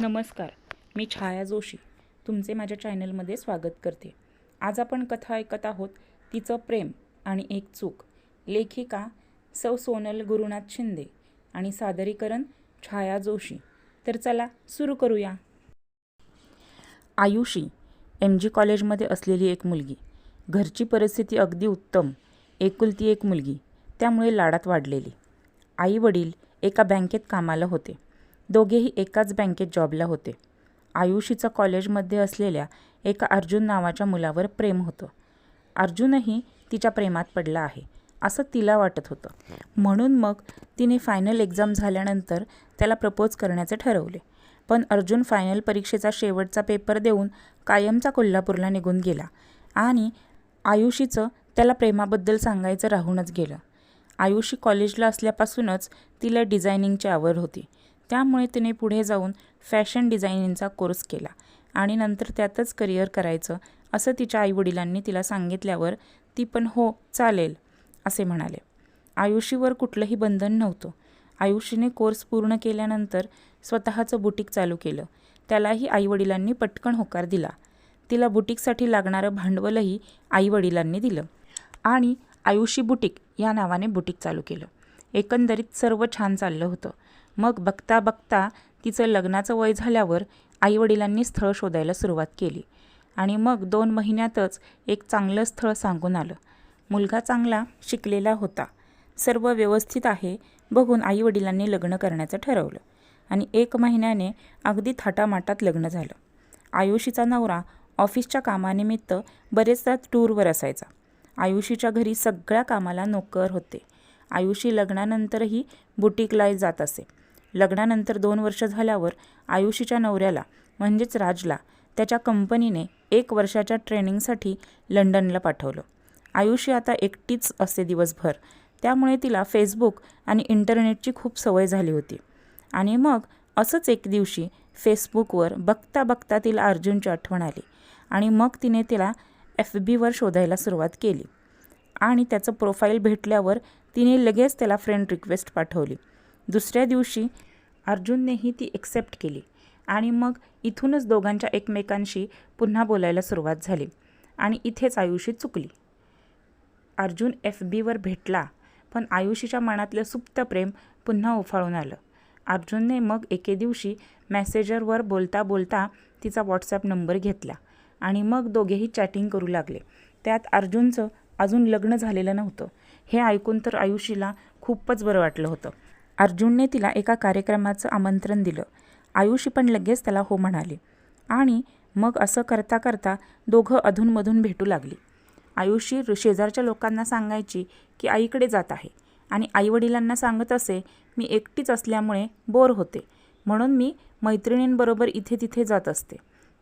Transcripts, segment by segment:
नमस्कार मी छाया जोशी तुमचे माझ्या चॅनलमध्ये स्वागत करते. आज आपण कथा ऐकत आहोत तिचं प्रेम आणि एक चूक. लेखिका सौ सोनल गुरुनाथ शिंदे आणि सादरीकरण छाया जोशी. तर चला सुरू करूया. आयुषी एम जी कॉलेजमध्ये असलेली एक मुलगी. घरची परिस्थिती अगदी उत्तम एकुलती एक मुलगी. त्यामुळे लाडात वाढलेली. आई वडील एका बँकेत कामाला होते. दोघेही एकाच बँकेत जॉबला होते. आयुषीचं कॉलेजमध्ये असलेल्या एका अर्जुन नावाच्या मुलावर प्रेम होतं. अर्जुनही तिच्या प्रेमात पडला आहे असं तिला वाटत होतं. म्हणून मग तिने फायनल एक्झाम झाल्यानंतर त्याला प्रपोज करण्याचे ठरवले. पण अर्जुन फायनल परीक्षेचा शेवटचा पेपर देऊन कायमचा कोल्हापूरला निघून गेला आणि आयुषीचं त्याला प्रेमाबद्दल सांगायचं राहूनच गेलं. आयुषी कॉलेजला असल्यापासूनच तिला डिझायनिंगची आवड होती. त्यामुळे तिने पुढे जाऊन फॅशन डिझायनिंगचा कोर्स केला आणि नंतर त्यातच करिअर करायचं असं तिच्या आईवडिलांनी तिला सांगितल्यावर ती पण हो चालेल असे म्हणाले. आयुषीवर कुठलंही बंधन नव्हतं. आयुषीने कोर्स पूर्ण केल्यानंतर स्वतःचं बुटीक चालू केलं. त्यालाही आईवडिलांनी पटकन होकार दिला. तिला बुटीकसाठी लागणारं भांडवलही आईवडिलांनी दिलं आणि आयुषी बुटीक या नावाने बुटीक चालू केलं. एकंदरीत सर्व छान चाललं होतं. मग बघता बघता तिचं लग्नाचं वय झाल्यावर आईवडिलांनी स्थळ शोधायला सुरुवात केली. आणि मग दोन महिन्यातच एक चांगलं स्थळ सांगून आलं. मुलगा चांगला शिकलेला होता. सर्व व्यवस्थित आहे बघून आईवडिलांनी लग्न करण्याचं ठरवलं. आणि एक महिन्याने अगदी थाटामाटात लग्न झालं. आयुषीचा नवरा ऑफिसच्या कामानिमित्त बरेचदा टूरवर असायचा. आयुषीच्या घरी सगळ्या कामाला नोकर होते. आयुषी लग्नानंतरही बुटीकला जात असे. लग्नानंतर दोन वर्ष झाल्यावर आयुषीच्या नवऱ्याला म्हणजेच राजला त्याच्या कंपनीने एक वर्षाच्या ट्रेनिंगसाठी लंडनला पाठवलं. आयुषी आता एकटीच असते दिवसभर. त्यामुळे तिला फेसबुक आणि इंटरनेटची खूप सवय झाली होती. आणि मग असंच एक दिवशी फेसबुकवर बघता बघता तिला अर्जुनची आठवण आली आणि मग तिने तिला एफ बीवर शोधायला सुरुवात केली. आणि त्याचं प्रोफाईल भेटल्यावर तिने लगेच त्याला फ्रेंड रिक्वेस्ट पाठवली. दुसऱ्या दिवशी अर्जुननेही ती एक्सेप्ट केली आणि मग इथूनच दोघांच्या एकमेकांशी पुन्हा बोलायला सुरुवात झाली आणि इथेच आयुषी चुकली. अर्जुन एफ बीवर भेटला पण आयुषीच्या मनातलं सुप्त प्रेम पुन्हा उफाळून आलं. अर्जुनने मग एके दिवशी मॅसेजरवर बोलता बोलता तिचा व्हॉट्सॲप नंबर घेतला आणि मग दोघेही चॅटिंग करू लागले. त्यात अर्जुनचं अजून लग्न झालेलं नव्हतं. हे ऐकून तर आयुषीला खूपच बरं वाटलं होतं. अर्जुनने तिला एका कार्यक्रमाचं आमंत्रण दिलं. आयुषी पण लगेच त्याला हो म्हणाले. आणि मग असं करता करता दोघं अधूनमधून भेटू लागली. आयुषी शेजारच्या लोकांना सांगायची की आईकडे जात आहे. आणि आईवडिलांना सांगत असे मी एकटीच असल्यामुळे बोर होते. म्हणून मी मैत्रिणींबरोबर इथे तिथे जात असते.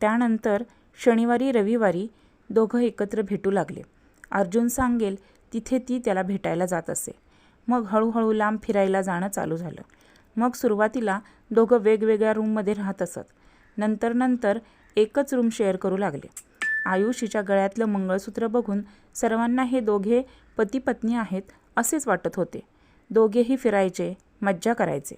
त्यानंतर शनिवारी रविवारी दोघं एकत्र भेटू लागले. अर्जुन सांगेल तिथे ती त्याला भेटायला जात असे. मग हळूहळू लांब फिरायला जाणं चालू झालं. मग सुरुवातीला दोघं वेगवेगळ्या रूममध्ये राहत असत. नंतर नंतर एकच रूम शेअर करू लागले. आयुषीच्या गळ्यातलं मंगळसूत्र बघून सर्वांना हे दोघे पती पत्नी आहेत असेच वाटत होते. दोघेही फिरायचे मज्जा करायचे.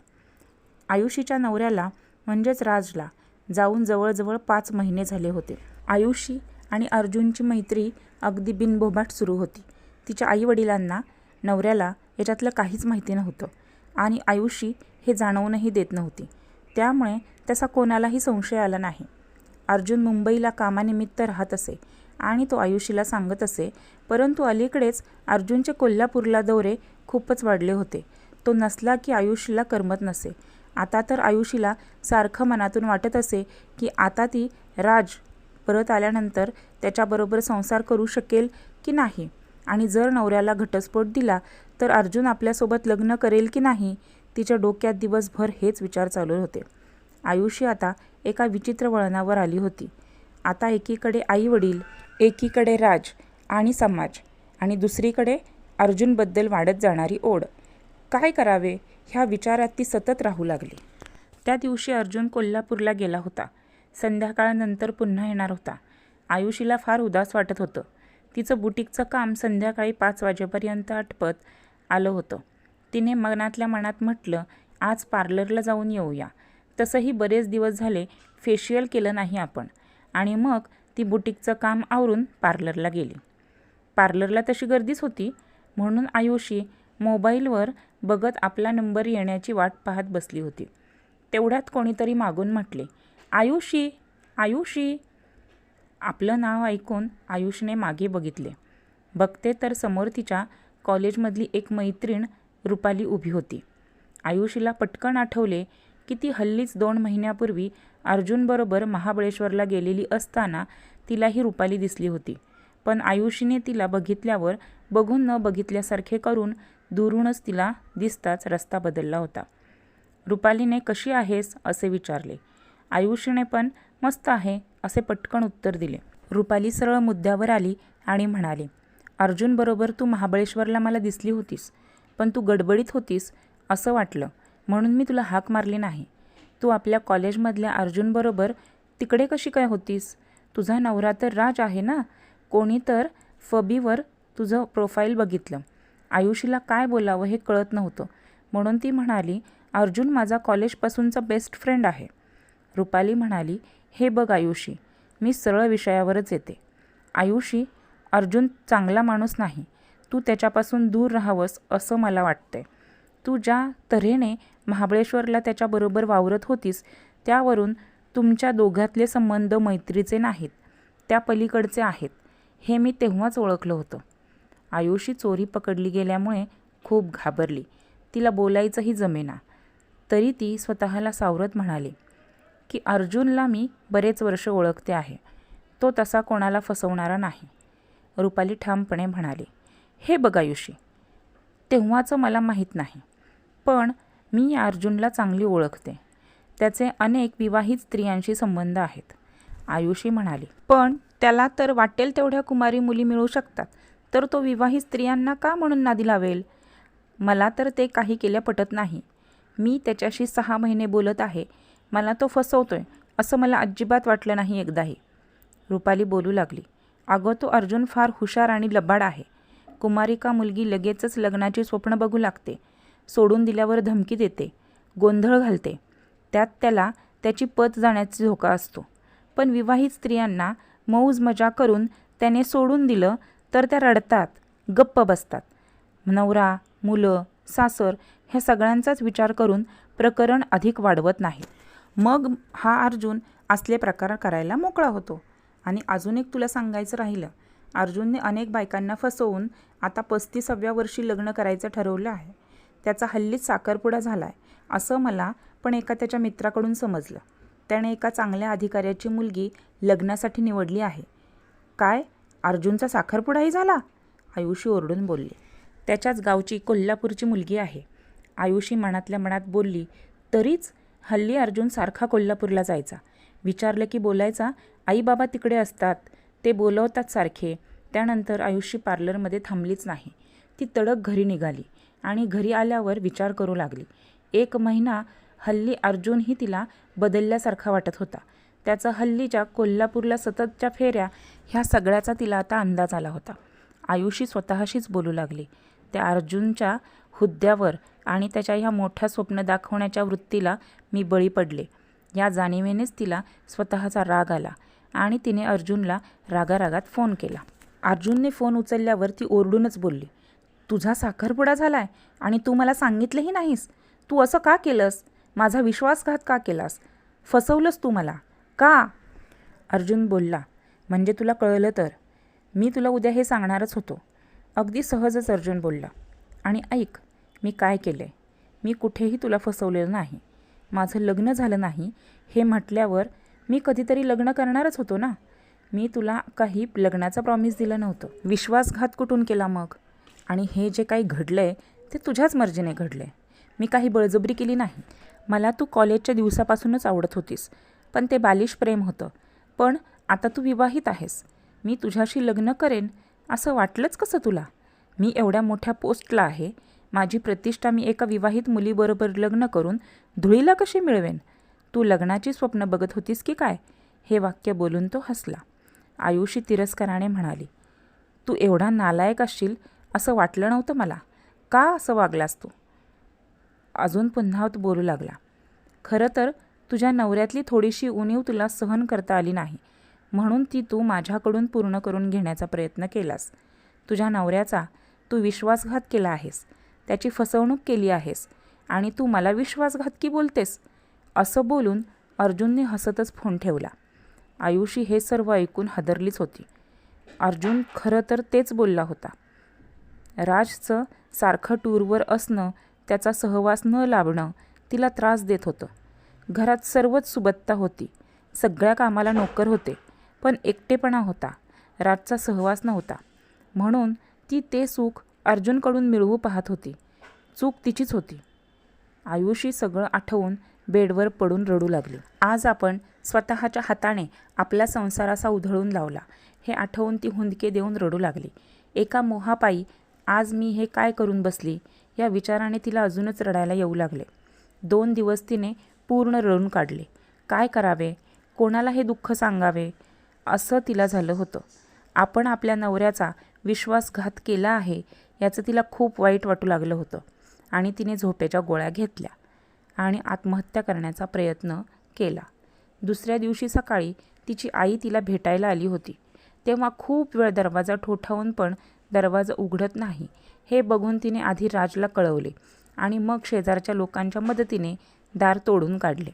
आयुषीच्या नवऱ्याला म्हणजेच राजला जाऊन जवळजवळ पाच महिने झाले होते. आयुषी आणि अर्जुनची मैत्री अगदी बिनबोबाट सुरू होती. तिच्या आईवडिलांना नवऱ्याला याच्यातलं काहीच माहिती नव्हतं. आणि आयुषी हे जाणवूनही देत नव्हती. त्यामुळे त्याचा कोणालाही संशय आला नाही. अर्जुन मुंबईला कामानिमित्त राहत असे आणि तो आयुषीला सांगत असे परंतु अलीकडेच अर्जुनचे कोल्हापूरला दौरे खूपच वाढले होते. तो नसला की आयुषीला करमत नसे. आता तर आयुषीला सारखं मनातून वाटत असे की आता ती राज परत आल्यानंतर त्याच्याबरोबर संसार करू शकेल की नाही? आणि जर नवऱ्याला घटस्फोट दिला तर अर्जुन आपल्यासोबत लग्न करेल की नाही? तिच्या डोक्यात दिवसभर हेच विचार चालू होते. आयुषी आता एका विचित्र वळणावर आली होती. आता एकीकडे आईवडील एकीकडे राज आणि समाज आणि दुसरीकडे अर्जुनबद्दल वाढत जाणारी ओढ. काय करावे? ह्या विचारात ती सतत राहू लागली. त्या दिवशी अर्जुन कोल्हापूरला गेला होता. संध्याकाळनंतर पुन्हा येणार होता. आयुषीला फार उदास वाटत होतं. तिचं बुटीकचं काम संध्याकाळी पाच वाजेपर्यंत आटपत आलं होतं. तिने मनातल्या मनात म्हटलं आज पार्लरला जाऊन येऊया. तसंही बरेच दिवस झाले फेशियल केलं नाही आपण. आणि मग ती बुटीकचं काम आवरून पार्लरला गेली. पार्लरला तशी गर्दीच होती. म्हणून आयुषी मोबाईलवर बघत आपला नंबर येण्याची वाट पाहत बसली होती. तेवढ्यात कोणीतरी मागून म्हटले आयुषी आयुषी. आपलं नाव ऐकून आयुषने मागे बघितले. बघते तर समोर तिच्या कॉलेजमधली एक मैत्रीण रुपाली उभी होती. आयुषीला पटकन आठवले की ती हल्लीच दोन महिन्यापूर्वी अर्जुनबरोबर महाबळेश्वरला गेलेली असताना तिलाही रुपाली दिसली होती. पण आयुषीने तिला बघितल्यावर बघून न बघितल्यासारखे करून दुरूनच तिला दिसताच रस्ता बदलला होता. रुपालीने कशी आहेस? असे विचारले. आयुषीने पण मस्त आहे. असे पटकन उत्तर दिले. रुपाली सरळ मुद्द्यावर आली आणि म्हणाली अर्जुनबरोबर तू महाबळेश्वरला मला दिसली होतीस पण तू गडबडीत होतीस असं वाटलं म्हणून मी तुला हाक मारली नाही. तू आपल्या कॉलेजमधल्या अर्जुनबरोबर तिकडे कशी काय होतीस? तुझा नवरा तर राज आहे ना? कोणी तर फबीवर तुझं प्रोफाईल बघितलं. आयुषीला काय बोलावं हे कळत नव्हतं म्हणून ती म्हणाली अर्जुन माझा कॉलेजपासूनचा बेस्ट फ्रेंड आहे. रुपाली म्हणाली हे बघ आयुषी मी सरळ विषयावरच येते. आयुषी अर्जुन चांगला माणूस नाही. तू त्याच्यापासून दूर राहावंस असं मला वाटतंय. तू ज्या तऱ्हेने महाबळेश्वरला त्याच्याबरोबर वावरत होतीस त्यावरून तुमच्या दोघातले संबंध मैत्रीचे नाहीत. त्या पलीकडचे आहेत. हे मी तेव्हाच ओळखलं होतं. आयुषी चोरी पकडली गेल्यामुळे खूप घाबरली. तिला बोलायचंही जमेना. तरी ती स्वतःला सावरत म्हणाली की अर्जुनला मी बरेच वर्ष ओळखते आहे. तो तसा कोणाला फसवणारा नाही. रुपाली ठामपणे म्हणाली हे बघ आयुषी तेव्हाचं मला माहीत नाही पण मी या अर्जुनला चांगली ओळखते. त्याचे अनेक विवाहित स्त्रियांशी संबंध आहेत. आयुषी म्हणाली पण त्याला तर वाटेल तेवढ्या कुमारी मुली मिळू शकतात तर तो विवाहित स्त्रियांना का म्हणून नादी लावेल? मला तर ते काही केल्या पटत नाही. मी त्याच्याशी सहा महिने बोलत आहे मला तो फसवतो आहे असं मला अजिबात वाटलं नाही एकदाही. रुपाली बोलू लागली. अगं तो अर्जुन फार हुशार आणि लबाड आहे. कुमारिका मुलगी लगेचच लग्नाची स्वप्न बघू लागते. सोडून दिल्यावर धमकी देते. गोंधळ घालते. त्यात त्याला त्याची पत जाण्याचा धोका असतो. पण विवाहित स्त्रियांना मौज मजा करून त्याने सोडून दिलं तर त्या रडतात गप्प बसतात. नवरा मुलं सासर ह्या सगळ्यांचाच विचार करून प्रकरण अधिक वाढवत नाहीत. मग हा अर्जुन असले प्रकार करायला मोकळा होतो. आणि अजून एक तुला सांगायचं राहिलं. अर्जुनने अनेक बायकांना फसवून आता पस्तीसाव्या वर्षी लग्न करायचं ठरवलं आहे. त्याचा हल्लीच साखरपुडा झाला आहे असं मला पण एका त्याच्या मित्राकडून समजलं. त्याने एका चांगल्या अधिकाऱ्याची मुलगी लग्नासाठी निवडली आहे. काय? अर्जुनचा साखरपुडाही झाला? आयुषी ओरडून बोलली. त्याच्याच गावची कोल्हापूरची मुलगी आहे. आयुषी मनातल्या मनात बोलली तरीच हल्ली अर्जुन सारखा कोल्हापूरला जायचा. विचारलं की बोलायचा आई बाबा तिकडे असतात. ते बोलवतात सारखे. त्यानंतर आयुषी पार्लरमध्ये थांबलीच नाही. ती तडक घरी निघाली आणि घरी आल्यावर विचार करू लागली. एक महिना हल्ली अर्जुनही तिला बदलल्यासारखा वाटत होता. त्याचा हल्लीच्या कोल्हापूरला सततच्या फेऱ्या ह्या सगळ्याचा तिला आता अंदाज आला होता. आयुषी स्वतःशीच बोलू लागली. त्या अर्जुनच्या हुद्द्यावर आणि त्याच्या ह्या मोठ्या स्वप्न दाखवण्याच्या वृत्तीला मी बळी पडले. या जाणीवेनेच तिला स्वतःचा राग आला आणि तिने अर्जुनला रागारागात फोन केला. अर्जुनने फोन उचलल्यावर ती ओरडूनच बोलली तुझा साखरपुडा झालाय आणि तू मला सांगितलंही नाहीस. तू असं का केलंस? माझा विश्वासघात का केलास? फसवलंस तू मला. का? अर्जुन बोलला म्हणजे तुला कळलं तर. मी तुला उद्या हे सांगणारच होतो. अगदी सहजच अर्जुन बोलला आणि ऐक मी काय केलं? आहे मी कुठेही तुला फसवलेलं नाही. माझं लग्न झालं नाही हे म्हटल्यावर मी कधीतरी लग्न करणारच होतो ना? मी तुला काही लग्नाचा प्रॉमिस दिलं नव्हतं. विश्वासघात कुठून केला मग? आणि हे जे काही घडलं आहे ते तुझ्याच मर्जीने घडलं आहे मी काही बळजबरी केली नाही. मला तू कॉलेजच्या दिवसापासूनच आवडत होतीस पण ते बालिश प्रेम होतं. पण आता तू विवाहित आहेस. मी तुझ्याशी लग्न करेन असं वाटलंच कसं तुला? मी एवढ्या मोठ्या पोस्टला आहे माझी प्रतिष्ठा मी एका विवाहित मुलीबरोबर लग्न करून धुळीला कशी मिळवेन? तू लग्नाची स्वप्न बघत होतीस की काय? हे वाक्य बोलून तो हसला. आयुषी तिरस्काराने म्हणाली तू एवढा नालायक असशील असं वाटलं नव्हतं मला. का असं वागलास तू? अजून पुन्हा तो बोलू लागला खरं तर तुझ्या नवऱ्यातली थोडीशी उणीव तुला सहन करता आली नाही. म्हणून ती तू माझ्याकडून पूर्ण करून घेण्याचा प्रयत्न केलास. तुझ्या नवऱ्याचा तू विश्वासघात केला आहेस. त्याची फसवणूक केली आहेस. आणि तू मला विश्वासघातकी बोलतेस. असं बोलून अर्जुनने हसतच फोन ठेवला. आयुषी हे सर्व ऐकून हादरलीच होती. अर्जुन खरं तर तेच बोलला होता. राजचं सारखं टूरवर असणं त्याचा सहवास न लाभणं तिला त्रास देत होतं. घरात सर्वच सुबत्ता होती. सगळ्या कामाला नोकर होते. पण एकटेपणा होता. राजचा सहवास नव्हता. म्हणून ती ते सुख अर्जुनकडून मिळवू पाहत होती. चूक तिचीच होती. आयुषी सगळं आठवून बेडवर पडून रडू लागली. आज आपण स्वतःच्या हाताने आपल्या संसाराचा उधळून लावला. हे आठवून ती हुंदके देऊन रडू लागली. एका मोहापायी आज मी हे काय करून बसली? या विचाराने तिला अजूनच रडायला येऊ लागले. दोन दिवस तिने पूर्ण रडून काढले. काय करावे? कोणाला हे दुःख सांगावे? असं तिला झालं होतं. आपण आपल्या नवऱ्याचा विश्वासघात केला आहे. याचं तिला खूप वाईट वाटू लागलं होतं आणि तिने झोपेच्या गोळ्या घेतल्या आणि आत्महत्या करण्याचा प्रयत्न केला. दुसऱ्या दिवशी सकाळी तिची आई तिला भेटायला आली होती. तेव्हा खूप वेळ दरवाजा ठोठावून पण दरवाजा उघडत नाही हे बघून तिने आधी राजला कळवले आणि मग शेजारच्या लोकांच्या मदतीने दार तोडून काढले.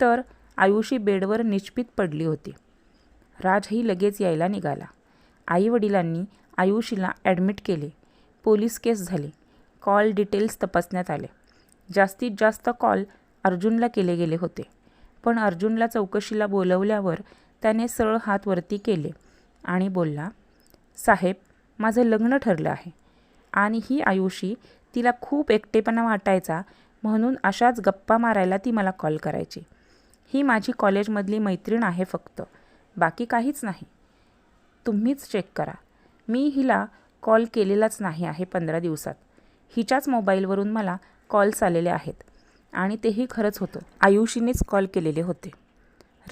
तर आयुषी बेडवर निश्चित पडली होती. राजही लगेच यायला निघाला. आईवडिलांनी आयुषीला ॲडमिट केले. पोलीस केस झाली. कॉल डिटेल्स तपासण्यात आले. जास्तीत जास्त कॉल अर्जुनला केले गेले होते. पण अर्जुनला चौकशीला बोलवल्यावर त्याने सरळ हात वरती केले आणि बोलला साहेब माझं लग्न ठरलं आहे आणि ही आयुषी तिला खूप एकटेपणा वाटायचा म्हणून अशाच गप्पा मारायला ती मला कॉल करायची. ही माझी कॉलेजमधली मैत्रीण आहे फक्त. बाकी काहीच नाही. तुम्हीच चेक करा. मी हिला कॉल केलेलाच नाही आहे पंधरा दिवसात. हिच्याच मोबाईलवरून मला कॉल्स आलेले आहेत आणि तेही खरंच होतं. आयुषीनेच कॉल केलेले होते.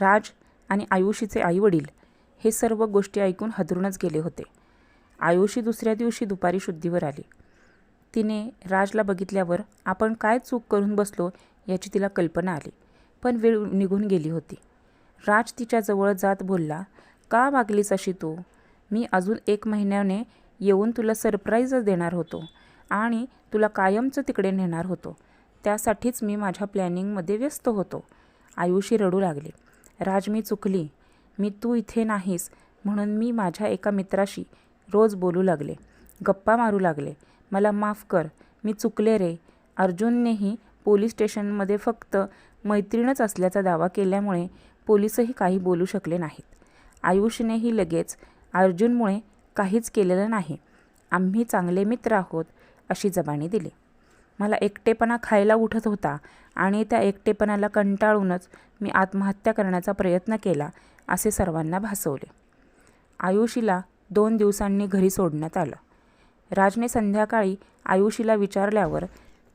राज आणि आयुषीचे आईवडील हे सर्व गोष्टी ऐकून हदरूनच गेले होते. आयुषी दुसऱ्या दिवशी दुपारी शुद्धीवर आली. तिने राजला बघितल्यावर आपण काय चूक करून बसलो याची तिला कल्पना आली पण वेळ निघून गेली होती. राज तिच्याजवळ जात बोलला का वागलीस अशी तू? मी अजून एक महिन्याने येऊन तुला सरप्राईजच देणार होतो आणि तुला कायमचं तिकडे नेणार होतो. त्यासाठीच मी माझ्या प्लॅनिंगमध्ये व्यस्त होतो. आयुषी रडू लागले. राज मी चुकली. मी तू इथे नाहीस म्हणून मी माझ्या एका मित्राशी रोज बोलू लागले. गप्पा मारू लागले. मला माफ कर. मी चुकले रे. अर्जुननेही पोलीस स्टेशनमध्ये फक्त मैत्रीणच असल्याचा दावा केल्यामुळे पोलीसही काही बोलू शकले नाहीत. आयुषनेही लगेच अर्जुनमुळे काहीच केलेलं नाही. आम्ही चांगले मित्र आहोत अशी जबानी दिली. मला एकटेपणा खायला उठत होता आणि त्या एकटेपणाला कंटाळूनच मी आत्महत्या करण्याचा प्रयत्न केला असे सर्वांना भासवले. आयुषीला दोन दिवसांनी घरी सोडण्यात आलं. राजने संध्याकाळी आयुषीला विचारल्यावर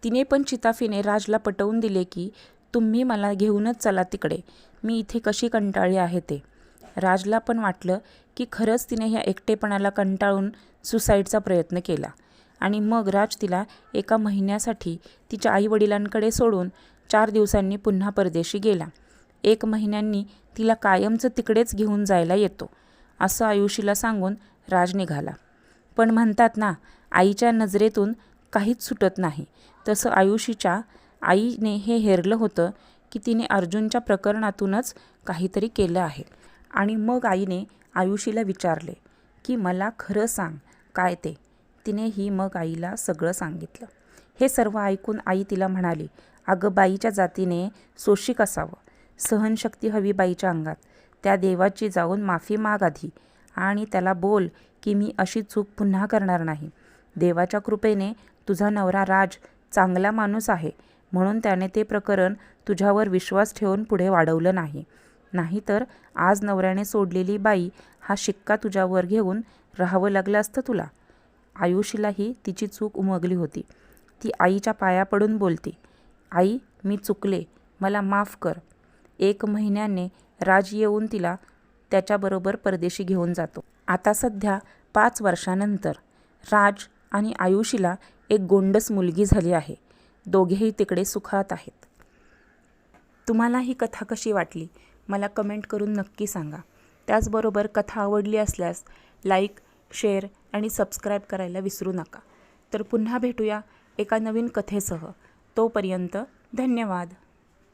तिने पण चिताफीने राजला पटवून दिले की तुम्ही मला घेऊनच चला तिकडे. मी इथे कशी कंटाळली आहे ते. राजला पण वाटलं की खरंच तिने ह्या एकटेपणाला कंटाळून सुसाईडचा प्रयत्न केला. आणि मग राज तिला एका महिन्यासाठी तिच्या आईवडिलांकडे सोडून चार दिवसांनी पुन्हा परदेशी गेला. एक महिन्यांनी तिला कायमचं तिकडेच घेऊन जायला येतो असं आयुषीला सांगून राज निघाला. पण म्हणतात ना आईच्या नजरेतून काहीच सुटत नाही. तसं आयुषीच्या आईने हे हेरलं होतं की तिने अर्जुनच्या प्रकरणातूनच काहीतरी केलं आहे. आणि मग आईने आयुषीला विचारले की मला खरं सांग काय ते? तिने ही मग आईला सगळं सांगितलं. हे सर्व ऐकून आई तिला म्हणाली अगं बाईच्या जातीने सोशिक असावं सहनशक्ती हवी बाईच्या अंगात. त्या देवाची जाऊन माफी माग आधी आणि त्याला बोल की मी अशी चूक पुन्हा करणार नाही. देवाच्या कृपेने तुझा नवरा राज चांगला माणूस आहे म्हणून त्याने ते प्रकरण तुझ्यावर विश्वास ठेवून पुढे वाढवलं नाही. नाहीतर आज नवऱ्याने सोडलेली बाई हा शिक्का तुझ्यावर घेऊन राहावं लागलं असतं तुला. आयुषीलाही तिची चूक उमगली होती. ती आईच्या पाया पडून बोलते आई मी चुकले. मला माफ कर. एक महिन्याने राज येऊन तिला त्याच्याबरोबर परदेशी घेऊन जातो. आता सध्या पाच वर्षानंतर राज आणि आयुषीला एक गोंडस मुलगी झाली आहे. दोघेही तिकडे सुखात आहेत. तुम्हाला ही कथा कशी वाटली? मला कमेंट करून नक्की सांगा. त्याचबरोबर कथा आवडली असल्यास लाईक शेअर आणि सबस्क्राईब करायला विसरू नका. तर पुन्हा भेटूया एका नवीन कथेसह. तोपर्यंत धन्यवाद.